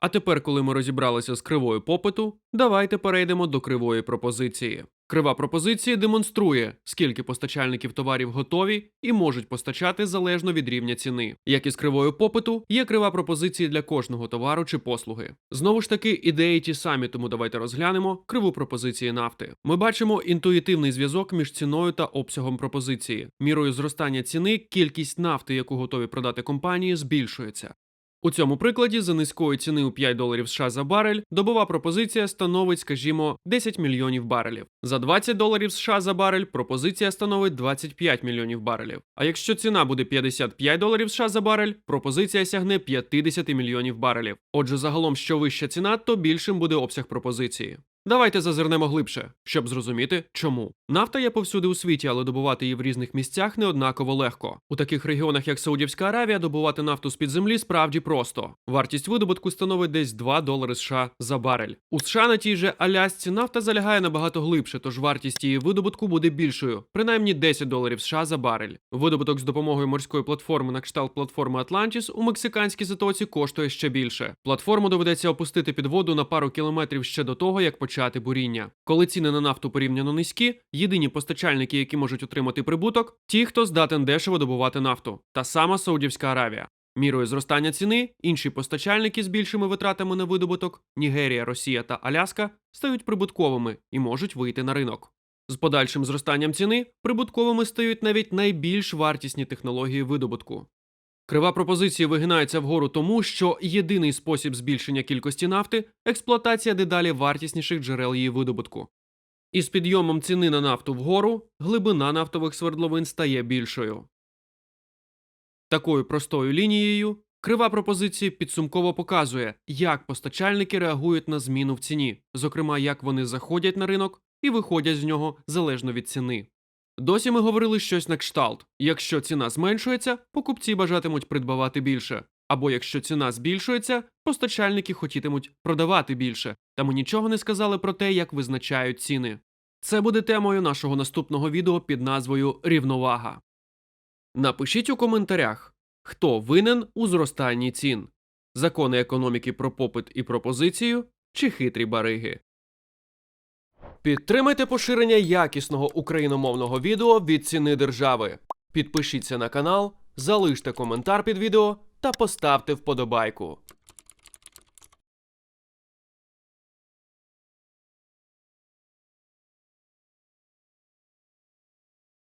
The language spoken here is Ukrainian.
А тепер, коли ми розібралися з кривою попиту, давайте перейдемо до кривої пропозиції. Крива пропозиції демонструє, скільки постачальників товарів готові і можуть постачати залежно від рівня ціни. Як і з кривою попиту, є крива пропозиції для кожного товару чи послуги. Знову ж таки, ідеї ті самі, тому давайте розглянемо криву пропозиції нафти. Ми бачимо інтуїтивний зв'язок між ціною та обсягом пропозиції. Мірою зростання ціни кількість нафти, яку готові продати компанії, збільшується. У цьому прикладі за низької ціни у 5 доларів США за барель добова пропозиція становить, скажімо, 10 мільйонів барелів. За 20 доларів США за барель пропозиція становить 25 мільйонів барелів. А якщо ціна буде 55 доларів США за барель, пропозиція сягне 50 мільйонів барелів. Отже, загалом, що вища ціна, то більшим буде обсяг пропозиції. Давайте зазирнемо глибше, щоб зрозуміти, чому. Нафта є повсюди у світі, але добувати її в різних місцях не однаково легко. У таких регіонах, як Саудівська Аравія, добувати нафту з-під землі справді просто. Вартість видобутку становить десь 2 долари США за барель. У США на тій же Алясці нафта залягає набагато глибше, тож вартість її видобутку буде більшою, принаймні 10 доларів США за барель. Видобуток з допомогою морської платформи на кшталт платформи Атлантіс у мексиканській затоці коштує ще більше. Платформу доведеться опустити під воду на пару кілометрів ще до того, як почати буріння. Коли ціни на нафту порівняно низькі, єдині постачальники, які можуть отримати прибуток, ті, хто здатен дешево добувати нафту, та сама Саудівська Аравія. Мірою зростання ціни інші постачальники з більшими витратами на видобуток Нігерія, Росія та Аляска стають прибутковими і можуть вийти на ринок. З подальшим зростанням ціни прибутковими стають навіть найбільш вартісні технології видобутку. Крива пропозиції вигинається вгору тому, що єдиний спосіб збільшення кількості нафти експлуатація дедалі вартісніших джерел її видобутку. Із підйомом ціни на нафту вгору глибина нафтових свердловин стає більшою. Такою простою лінією крива пропозиції підсумково показує, як постачальники реагують на зміну в ціні, зокрема, як вони заходять на ринок і виходять з нього залежно від ціни. Досі ми говорили щось на кшталт: якщо ціна зменшується, покупці бажатимуть придбавати більше, або якщо ціна збільшується, постачальники хотітимуть продавати більше, та ми нічого не сказали про те, як визначають ціни. Це буде темою нашого наступного відео під назвою Рівновага. Напишіть у коментарях, хто винен у зростанні цін: закони економіки про попит і пропозицію чи хитрі бариги. Підтримайте поширення якісного україномовного відео від ціни держави. Підпишіться на канал, залиште коментар під відео та поставте вподобайку.